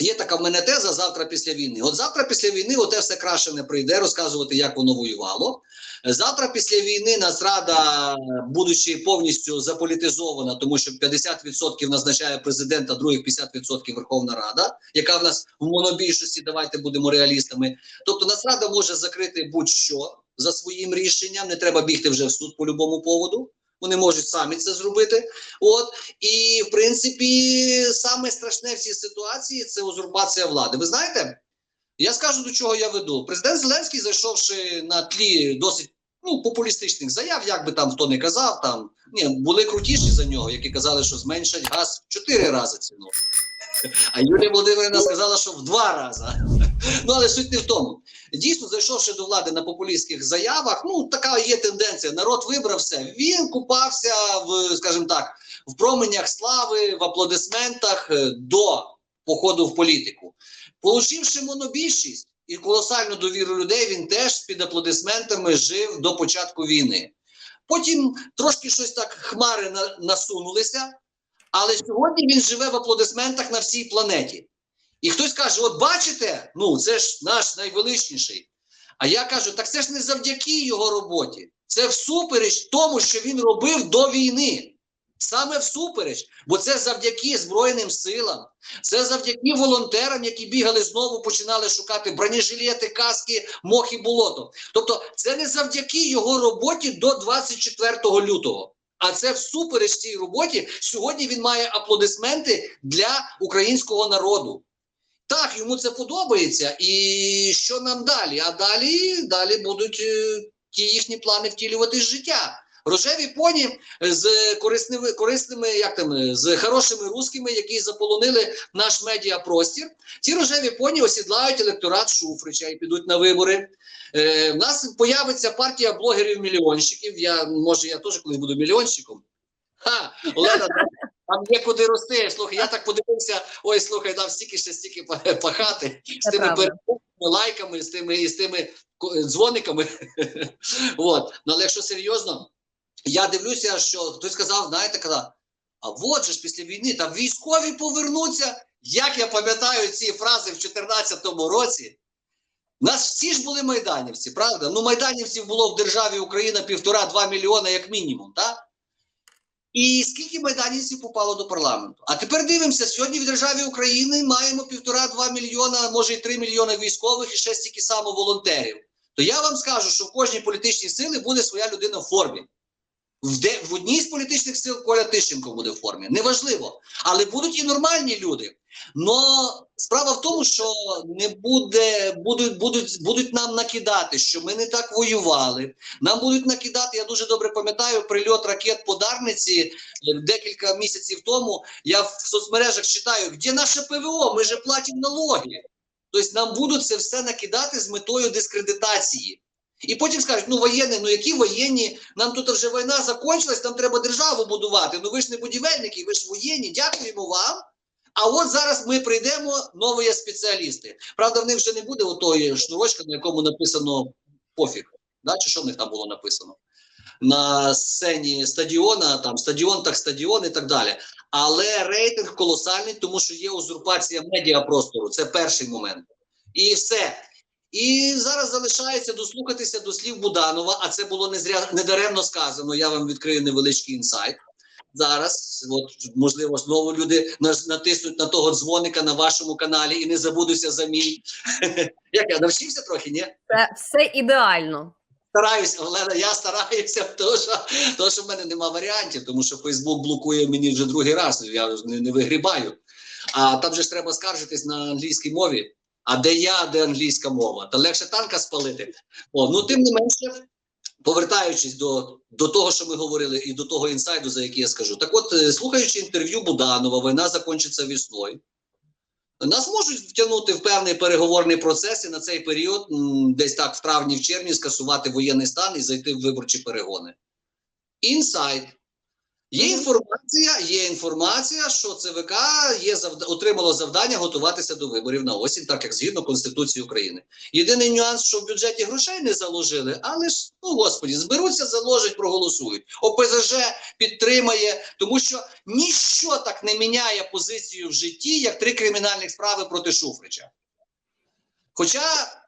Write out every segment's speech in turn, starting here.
Є така в мене теза завтра після війни. От завтра після війни оте все краще не прийде розказувати, як воно воювало. Завтра після війни Нацрада, будучи повністю заполітизована, тому що 50% назначає президент, а других 50% Верховна Рада, яка в нас в монобільшості, давайте будемо реалістами. Тобто Нацрада може закрити будь-що за своїм рішенням, не треба бігти вже в суд по любому поводу. Вони можуть самі це зробити. От і в принципі, саме страшне в цій ситуації це узурпація влади. Ви знаєте, я скажу до чого я веду. Президент Зеленський, зайшовши на тлі досить ну, популістичних заяв, як би там хто не казав, там ні, були крутіші за нього, які казали, що зменшать газ в чотири рази ціну. А Юлія Володимирівна сказала, що в два рази. Ну але суть не в тому. Дійсно, зайшовши до влади на популістських заявах, ну така є тенденція. Народ вибрався. Він купався в, скажімо так, в променях слави, в аплодисментах е, до походу в політику. Получивши монобільшість і колосальну довіру людей, він теж під аплодисментами жив до початку війни. Потім трошки щось так хмари на, насунулися, але сьогодні він живе в аплодисментах на всій планеті. І хтось каже: от бачите, ну це ж наш найвеличніший. А я кажу: так це ж не завдяки його роботі, це всупереч тому, що він робив до війни. Саме всупереч, бо це завдяки Збройним силам, це завдяки волонтерам, які бігали знову, починали шукати бронежилети, каски, мох і болото. Тобто, це не завдяки його роботі до 24 лютого. А це всупереч цій роботі. Сьогодні він має аплодисменти для українського народу. Так, йому це подобається. І що нам далі? А далі, далі будуть е, ті їхні плани втілювати з життя. Рожеві поні з корисними, корисними, як там, з хорошими русскими, які заполонили наш медіапростір. Ці рожеві поні осідлають електорат Шуфрича і підуть на вибори. Е, в нас появиться партія блогерів-мільйонщиків. Я може я теж колись буду мільйонщиком. Ха, Олена, там є куди рости. Слухай, я так подивився. Ой, слухай, там стільки ще стільки па- пахати з тими переглядами, лайками, з тими і з тими дзвониками. От. Ну, але якщо серйозно, я дивлюся, що хтось сказав, знаєте, казав, а от же ж після війни там військові повернуться. Як я пам'ятаю ці фрази в 2014 році, у нас всі ж були майданівці, правда? Ну, майданівців було в державі Україна півтора-два мільйона, як мінімум, так? І скільки майданівців попало до парламенту? А тепер дивимося, сьогодні в державі України маємо півтора-два мільйона, може і три мільйони військових і ще стільки само волонтерів. То я вам скажу, що в кожній політичній силі буде своя людина в формі. В, де, в одній з політичних сил Коля Тищенко буде в формі. Неважливо. Але будуть і нормальні люди. Но справа в тому, що не буде, будуть, будуть, будуть нам накидати, що ми не так воювали. Нам будуть накидати, я дуже добре пам'ятаю, прильот ракет по Дарниці е, декілька місяців тому. Я в соцмережах читаю, де наше ПВО, ми же платимо налоги. Тобто нам будуть це все накидати з метою дискредитації. І потім скажуть, ну воєнні, ну які воєнні, нам тут вже війна закончилась, нам треба державу будувати. Ну ви ж не будівельники, ви ж воєнні, дякуємо вам. А от зараз ми прийдемо, нові спеціалісти. Правда, в них вже не буде отої шнурочка, на якому написано пофіг. Да? Чи що в них там було написано? На сцені стадіона, там стадіон, так стадіон і так далі. Але рейтинг колосальний, тому що є узурпація медіапростору. Це перший момент. І все. І зараз залишається дослухатися до слів Буданова, а це було не зря недаремно сказано. Я вам відкрию невеличкий інсайт. Зараз, от можливо, знову люди натиснуть на того дзвоника на вашому каналі і не забудуся за мій. Як я навчився трохи, ні? Це все ідеально. Стараюся, Олена, я стараюся, тому що, тому що в мене нема варіантів, тому що Фейсбук блокує мені вже другий раз, я не, не вигрібаю. А там же ж треба скаржитись на англійській мові. А де я, де англійська мова? Та легше танка спалити. О, ну тим не менше, повертаючись до, до того, що ми говорили, і до того інсайду, за який я скажу. Так от, е, слухаючи інтерв'ю Буданова, війна закінчиться весною. Нас можуть втягнути в певний переговорний процес і на цей період, десь так в травні, в червні, скасувати воєнний стан і зайти в виборчі перегони. Інсайд. Є інформація, є інформація, що ЦВК є завда... отримало завдання готуватися до виборів на осінь, так як згідно Конституції України. Єдиний нюанс, що в бюджеті грошей не заложили, але ж ну господі, зберуться, заложать, проголосують. ОПЗЖ підтримає, тому що ніщо так не міняє позицію в житті, як три кримінальних справи проти Шуфрича. Хоча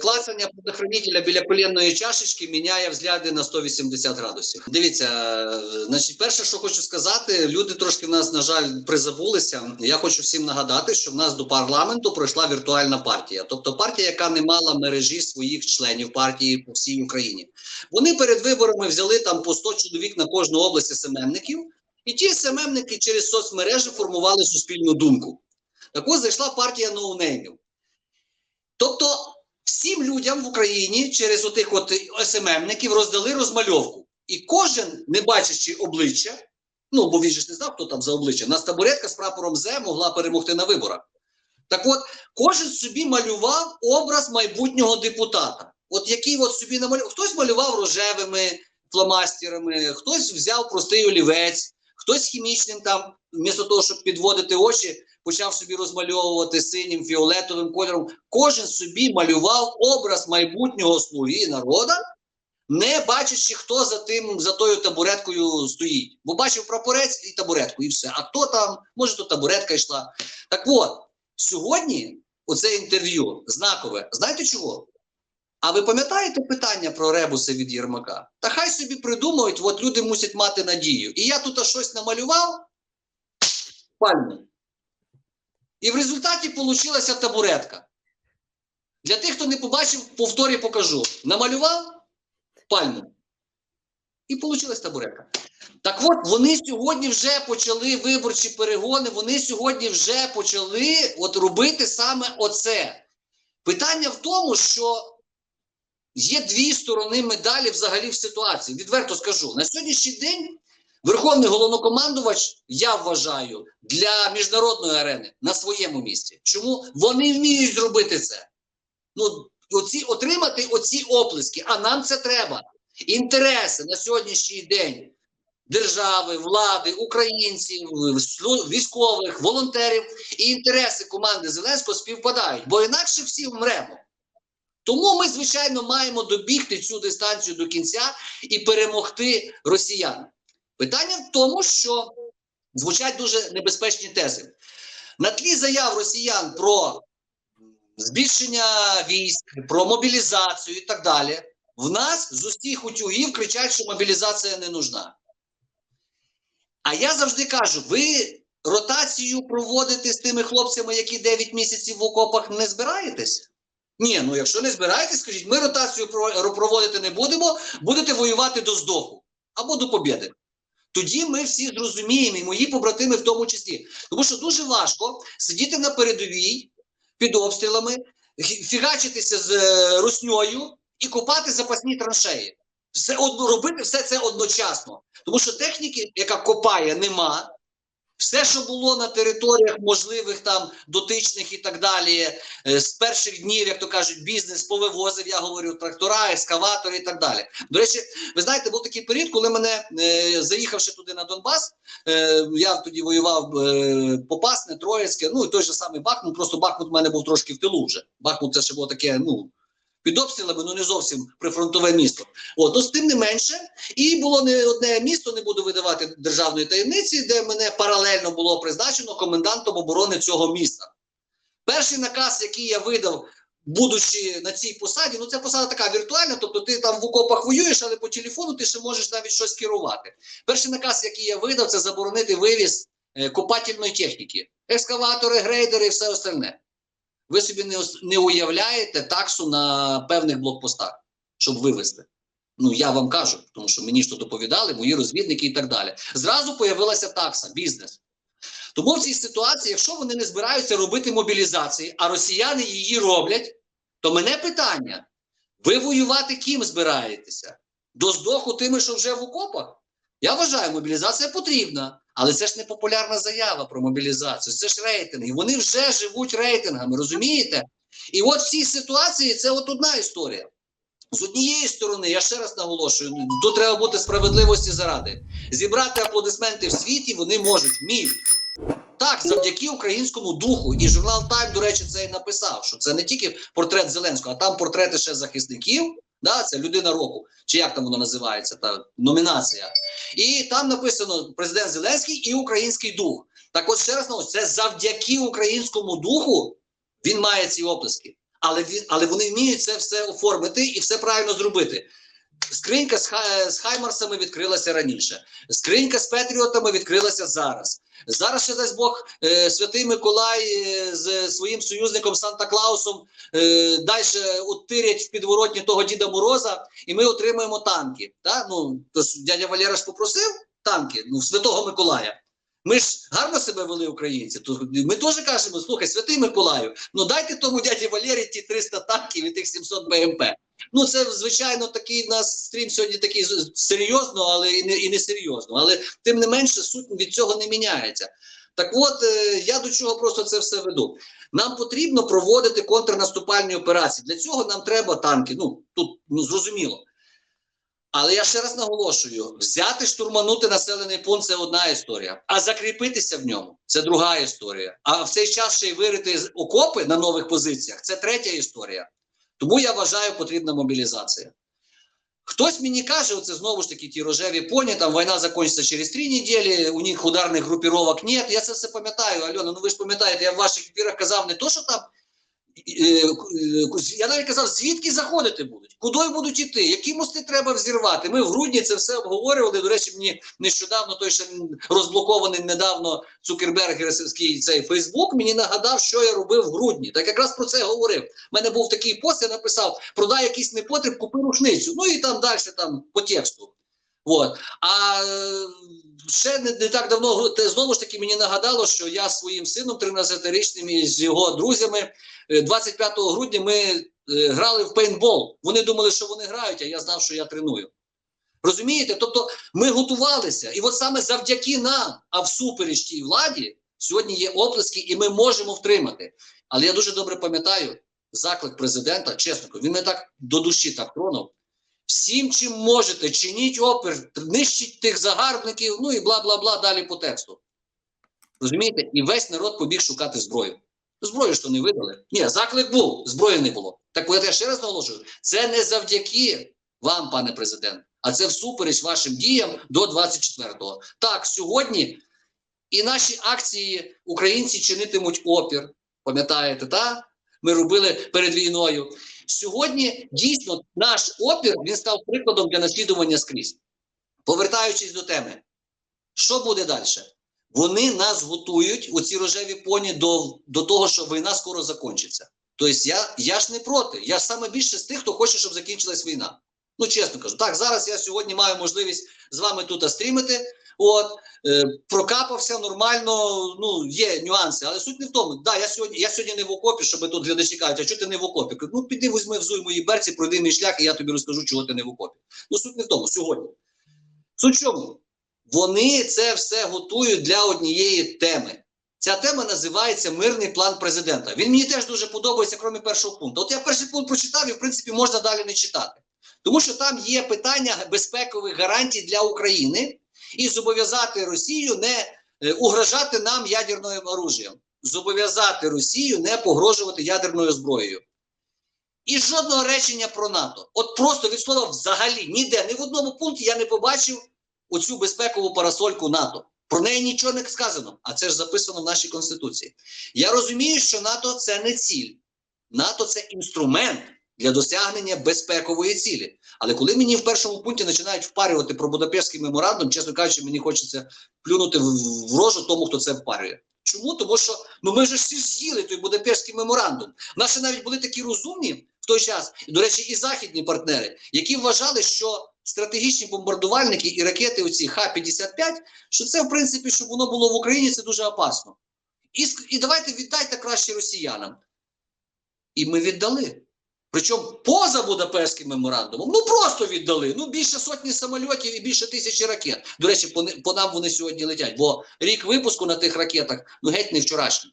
клацання предохранителя біля коленної чашечки міняє взгляди на 180 градусів. Дивіться, е, значить, перше, що хочу сказати, люди трошки в нас, на жаль, призабулися. Я хочу всім нагадати, що в нас до парламенту пройшла віртуальна партія, тобто партія, яка не мала мережі своїх членів партії по всій Україні. Вони перед виборами взяли там по 100 чоловік на кожну область СММників, і ті СММники через соцмережі формували суспільну думку. Так ось зайшла партія ноунеймів. Тобто всім людям в Україні через отих от СММників роздали розмальовку. І кожен, не бачачи обличчя, ну бо він же ж не знав, хто там за обличчя, нас табуретка з прапором З могла перемогти на виборах. Так от, кожен собі малював образ майбутнього депутата. От який от собі намалював. Хтось малював рожевими фломастерами, хтось взяв простий олівець, хтось хімічним там, вмісто того, щоб підводити очі, почав собі розмальовувати синім, фіолетовим кольором. Кожен собі малював образ майбутнього слуги народа, не бачачи, хто за тим, за тою табуреткою стоїть. Бо бачив прапорець і табуретку, і все. А хто там, може, то табуретка йшла. Так от, сьогодні оце інтерв'ю знакове. Знаєте чого? А ви пам'ятаєте питання про ребуси від Єрмака? Та хай собі придумають, от люди мусять мати надію. І я тут щось намалював пальму. І в результаті вийшла табуретка. Для тих, хто не побачив, повторі покажу. Намалював пальму. І вийшла табуретка. Так от, вони сьогодні вже почали виборчі перегони, вони сьогодні вже почали от робити саме оце. Питання в тому, що є дві сторони медалі взагалі в ситуації. Відверто скажу, на сьогоднішній день Верховний головнокомандувач, я вважаю, для міжнародної арени на своєму місці. Чому вони вміють зробити це? Ну, оці, отримати оці оплески, а нам це треба. Інтереси на сьогоднішній день держави, влади, українців, військових, волонтерів і інтереси команди Зеленського співпадають, бо інакше всі вмремо. Тому ми, звичайно, маємо добігти цю дистанцію до кінця і перемогти росіян. Питання в тому, що звучать дуже небезпечні тези. На тлі заяв росіян про збільшення військ, про мобілізацію і так далі, в нас з усіх утюгів кричать, що мобілізація не нужна. А я завжди кажу: ви ротацію проводите з тими хлопцями, які 9 місяців в окопах не збираєтесь? Ні, ну якщо не збираєтесь, скажіть, ми ротацію проводити не будемо, будете воювати до здоху або до побєди. Тоді ми всі зрозуміємо, і мої побратими в тому числі. Тому що дуже важко сидіти на передовій під обстрілами, фігачитися з е, русньою і копати запасні траншеї. Все одно робити все це одночасно. Тому що техніки, яка копає, нема. Все, що було на територіях можливих там дотичних і так далі, е, з перших днів, як то кажуть, бізнес повивозив, я говорю, трактора, ескаватори і так далі. До речі, ви знаєте, був такий період, коли мене, е, заїхавши туди на Донбас, е, я тоді воював Попасне, Троїцьке, ну і той же самий Бахмут, просто Бахмут в мене був трошки в тилу вже. Бахмут це ще було таке, ну. Під обстрілами, ну не зовсім прифронтове місто. От, ну, з тим не менше, і було не одне місто, не буду видавати державної таємниці, де мене паралельно було призначено комендантом оборони цього міста. Перший наказ, який я видав, будучи на цій посаді, ну це посада така віртуальна, тобто ти там в окопах воюєш, але по телефону ти ще можеш навіть щось керувати. Перший наказ, який я видав, це заборонити вивіз е, копательної техніки, екскаватори, грейдери і все остальне. Ви собі не, не уявляєте таксу на певних блокпостах, щоб вивезти. Ну, я вам кажу, тому що мені то доповідали, мої розвідники і так далі. Зразу появилася такса, бізнес. Тому в цій ситуації, якщо вони не збираються робити мобілізації, а росіяни її роблять, то мене питання: ви воювати ким збираєтеся? До здоху тими, що вже в окопах? Я вважаю, мобілізація потрібна, але це ж не популярна заява про мобілізацію, це ж рейтинги. Вони вже живуть рейтингами, розумієте? І от в цій ситуації це от одна історія. З однієї сторони, я ще раз наголошую, ну, тут треба бути справедливості заради. Зібрати аплодисменти в світі вони можуть, вміють. Так, завдяки українському духу. І журнал Тайм, до речі, це і написав, що це не тільки портрет Зеленського, а там портрети ще захисників. Да, це людина року, чи як там воно називається, та номінація. І там написано президент Зеленський і український дух. Так от ще раз наголошую, це завдяки українському духу він має ці оплески. Але він, але вони вміють це все оформити і все правильно зробити. Скринька з, ха- з Хаймарсами відкрилася раніше. Скринька з Петріотами відкрилася зараз. Зараз ще дасть Бог е, святий Миколай е, з своїм союзником Санта Клаусом е, далі утирять в підворотні того Діда Мороза, і ми отримаємо танки. Та? Ну, то дядя Валера ж попросив танки ну, Святого Миколая. Ми ж гарно себе вели українці. То ми теж кажемо: слухай, святий Миколаю, ну дайте тому дяді Валері ті 300 танків і тих 700 БМП. Ну, це звичайно такий нас стрім сьогодні такий серйозно, але і не, і не серйозно. Але тим не менше, суть від цього не міняється. Так от е, я до чого просто це все веду. Нам потрібно проводити контрнаступальні операції. Для цього нам треба танки. Ну тут ну зрозуміло. Але я ще раз наголошую: взяти штурманути населений пункт це одна історія, а закріпитися в ньому це друга історія. А в цей час ще й вирити окопи на нових позиціях це третя історія. Тому я вважаю, потрібна мобілізація. Хтось мені каже, оце знову ж таки ті рожеві поні, там війна закінчиться через три неділі, у них ударних групіровок нет. Я це все пам'ятаю, Альона. Ну ви ж пам'ятаєте, я в ваших ефірах казав не то, що там. Е, е, Я навіть казав, звідки заходити будуть, куди будуть іти, які мости треба взірвати. Ми в грудні це все обговорювали. До речі, мені нещодавно той ще розблокований недавно Цукербергерський цей Фейсбук мені нагадав, що я робив в грудні. Так якраз про це говорив. У мене був такий пост, я написав: продай якийсь непотріб, купи рушницю. Ну і там далі там по тексту. От. А ще не, не так давно те, знову ж таки мені нагадало, що я своїм сином 13-річним і з його друзями е, 25 грудня ми е, грали в пейнтбол. Вони думали, що вони грають, а я знав, що я треную. Розумієте? Тобто ми готувалися, і от саме завдяки нам, а всупереч тій владі, сьогодні є оплески, і ми можемо втримати. Але я дуже добре пам'ятаю заклик президента, чесно, він мене так до душі так тронув. Всім, чим можете, чиніть опір, нищіть тих загарбників, ну і бла бла бла далі по тексту. Розумієте? І весь народ побіг шукати зброю. Зброю ж то не видали. Ні, заклик був, зброї не було. Так я ще раз наголошую: це не завдяки вам, пане президент, а це всупереч вашим діям до 24-го. Так, сьогодні і наші акції українці чинитимуть опір. Пам'ятаєте, та? Ми робили перед війною. Сьогодні дійсно наш опір він став прикладом для наслідування скрізь. Повертаючись до теми, що буде далі? Вони нас готують, оці рожеві поні, до, до того, що війна скоро закінчиться. Тобто я, я ж не проти. Я ж саме більше з тих, хто хоче, щоб закінчилась війна. Ну, чесно кажу, так, зараз я сьогодні маю можливість з вами тут стрімити. От, е, прокапався нормально, ну, є нюанси, але суть не в тому. Да, я сьогодні, я сьогодні не в окопі, щоб тут глядачі кажуть, а чого ти не в окопі? Ну, піди візьми взуй мої берці, пройди мій шлях, і я тобі розкажу, чого ти не в окопі. Ну, суть не в тому, сьогодні. Суть в чому? Вони це все готують для однієї теми. Ця тема називається Мирний план президента. Він мені теж дуже подобається, крім першого пункту. От я перший пункт прочитав, і в принципі можна далі не читати. Тому що там є питання безпекових гарантій для України і зобов'язати Росію не е, угрожати нам ядерним оружієм, зобов'язати Росію не погрожувати ядерною зброєю. І жодного речення про НАТО. От просто від слова взагалі ніде, ні в одному пункті я не побачив оцю безпекову парасольку НАТО. Про неї нічого не сказано, а це ж записано в нашій конституції. Я розумію, що НАТО це не ціль, НАТО це інструмент для досягнення безпекової цілі. Але коли мені в першому пункті починають впарювати про Будапештський меморандум, чесно кажучи, мені хочеться плюнути в, рожу тому, хто це впарює. Чому? Тому що ну ми ж всі з'їли той Будапештський меморандум. Ще навіть були такі розумні в той час, і, до речі, і західні партнери, які вважали, що стратегічні бомбардувальники і ракети, оці Х-55, що це в принципі, щоб воно було в Україні, це дуже опасно. І, і давайте віддайте краще росіянам. І ми віддали. Причому поза Будапештським меморандумом, ну просто віддали. Ну більше сотні самольотів і більше тисячі ракет. До речі, по, по нам вони сьогодні летять, бо рік випуску на тих ракетах ну геть не вчорашній.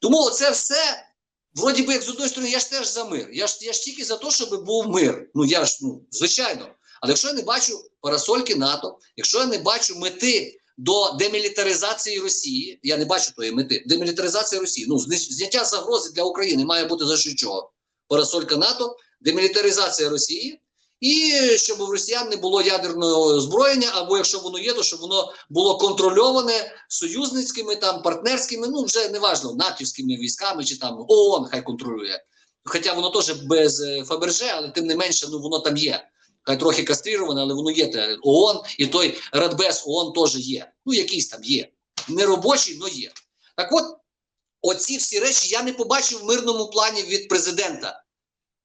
Тому це все вроді би, як з одної сторони, я ж теж за мир. Я ж, я ж тільки за те, щоб був мир. Ну я ж, ну, звичайно. Але якщо я не бачу парасольки НАТО, якщо я не бачу мети до демілітаризації Росії, я не бачу тої мети. Демілітаризація Росії. Ну, зняття загрози для України має бути за що чого? Парасолька НАТО, демілітаризація Росії. І щоб у росіян не було ядерного озброєння, або якщо воно є, то щоб воно було контрольоване союзницькими там партнерськими, ну вже неважно, натівськими військами чи там ООН хай контролює. Хоча воно теж без е, Фаберже, але тим не менше, ну воно там є. Хай трохи кастріроване, але воно є те ООН, і той Радбез ООН теж є. Ну, якийсь там є. Не робочий, але є. Так от, оці всі речі я не побачив в мирному плані від президента.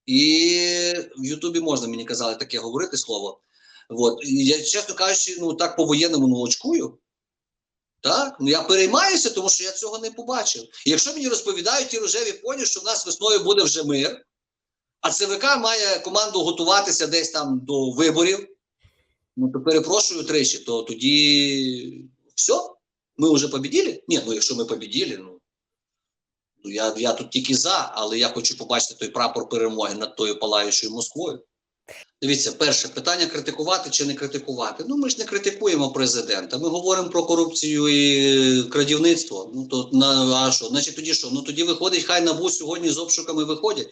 І в Ютубі можна, мені казали, таке говорити слово. От. Я, чесно кажучи, ну так по-воєнному ну, очкую. Так, ну я переймаюся, тому що я цього не побачив. Якщо мені розповідають ті рожеві поні, що в нас весною буде вже мир, а ЦВК має команду готуватися десь там до виборів, ну то перепрошую тричі, то тоді все, ми вже побіділи? Ні, ну якщо ми побіділи, ну я, я тут тільки за, але я хочу побачити той прапор перемоги над тою палаючою Москвою. Дивіться, перше питання критикувати чи не критикувати. Ну ми ж не критикуємо президента. Ми говоримо про корупцію і крадівництво. Ну то на а що? Значить, тоді що? Ну тоді виходить, хай НАБУ сьогодні з обшуками виходять.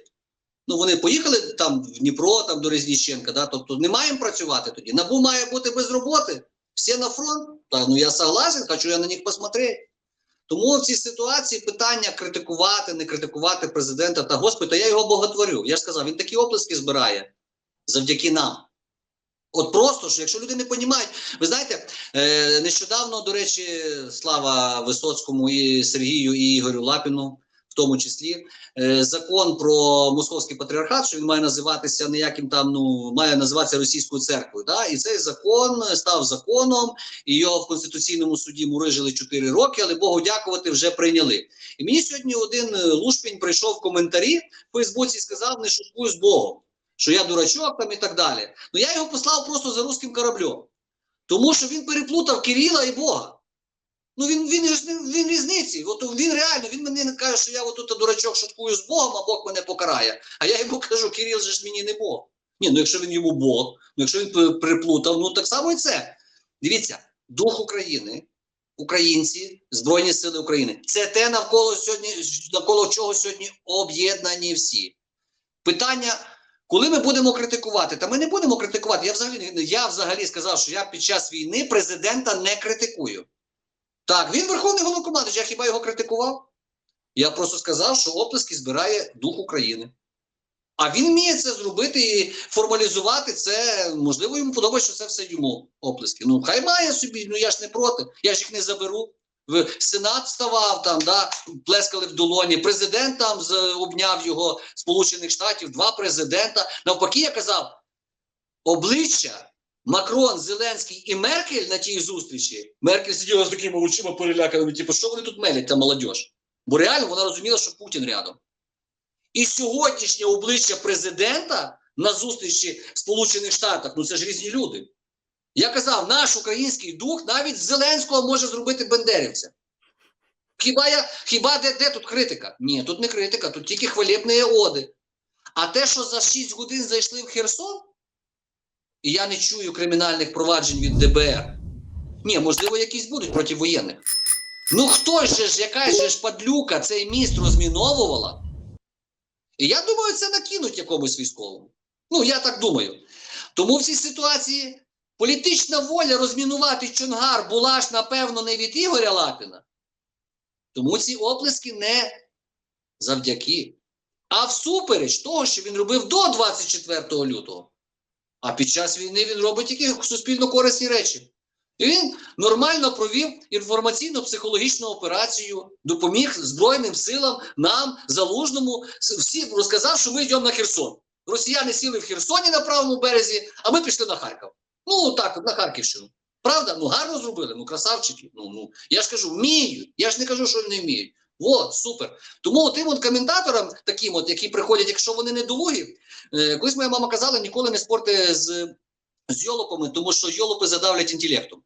Ну вони поїхали там в Дніпро, там до Резніченка, да? тобто не маємо працювати тоді. НАБУ має бути без роботи. Всі на фронт. Так, ну я согласен, хочу я на них посмотрети. Тому в цій ситуації питання критикувати, не критикувати президента та господи, то я його боготворю. Я ж сказав, він такі оплески збирає завдяки нам. От просто що, якщо люди не розуміють, ви знаєте, е, нещодавно, до речі, слава Висоцькому і Сергію і Ігорю Лапіну, тому числі, е, закон про московський патріархат, що він має називатися ніяким там, ну має називатися російською церквою. Да? І цей закон став законом, і його в конституційному суді мурижили 4 роки, але Богу дякувати вже прийняли. І мені сьогодні один е, лушпінь прийшов в коментарі в Фейсбуці і сказав: не шуткуй з Богом що я дурачок там і так далі. Ну я його послав просто за руським кораблем. Тому що він переплутав Кирила і Бога. Ну він він, він, він різниці. От він реально, він мені не каже, що я отут дурачок шуткую з Богом, а Бог мене покарає. А я йому кажу, Кирил же ж мені не Бог. Ні, ну якщо він йому Бог, ну якщо він переплутав, ну так само і це. Дивіться, дух України, українці, Збройні Сили України це те, навколо сьогодні, навколо чого сьогодні об'єднані всі. Питання. Коли ми будемо критикувати, та ми не будемо критикувати. Я взагалі я взагалі сказав, що я під час війни президента не критикую. Так, він верховний головнокомандуючий, я хіба його критикував? Я просто сказав, що оплески збирає дух України. А він вміє це зробити і формалізувати це. Можливо, йому подобається, що це все йому оплески. Ну, хай має собі, ну я ж не проти, я ж їх не заберу. Сенат вставав там, да, плескали в долоні. Президент там з- обняв його Сполучених Штатів, два президента. Навпаки, я казав, обличчя Макрон, Зеленський і Меркель на тій зустрічі. Меркель сиділа з такими очима переляканими, типу, що вони тут мелять, та молодь? Бо реально вона розуміла, що Путін рядом. І сьогоднішнє обличчя президента на зустрічі в Сполучених Штатах, ну це ж різні люди. Я казав, наш український дух навіть з Зеленського може зробити бендерівця. Хіба я, хіба де, де тут критика? Ні, тут не критика, тут тільки хвалебні оди. А те, що за 6 годин зайшли в Херсон, і я не чую кримінальних проваджень від ДБР. Ні, можливо, якісь будуть проти воєнних. Ну хто ж, яка же ж падлюка цей міст розміновувала? І я думаю, це накинуть якомусь військовому. Ну, я так думаю. Тому в цій ситуації політична воля розмінувати Чонгар була ж, напевно, не від Ігоря Лапіна. Тому ці оплески не завдяки, а всупереч того, що він робив до 24 лютого. А під час війни він робить тільки суспільно корисні речі. І він нормально провів інформаційно-психологічну операцію, допоміг Збройним силам, нам, залужному, с- всі розказав, що ми йдемо на Херсон. Росіяни сіли в Херсоні на правому березі, а ми пішли на Харків. Ну так, на Харківщину. Правда? Ну гарно зробили, ну красавчики. Ну, ну, я ж кажу, вміють. Я ж не кажу, що не вміють. От, супер. Тому тим от коментаторам, таким от, які приходять, якщо вони недолугі, е, колись моя мама казала, ніколи не спорти з, з йолопами, тому що йолопи задавлять інтелектом.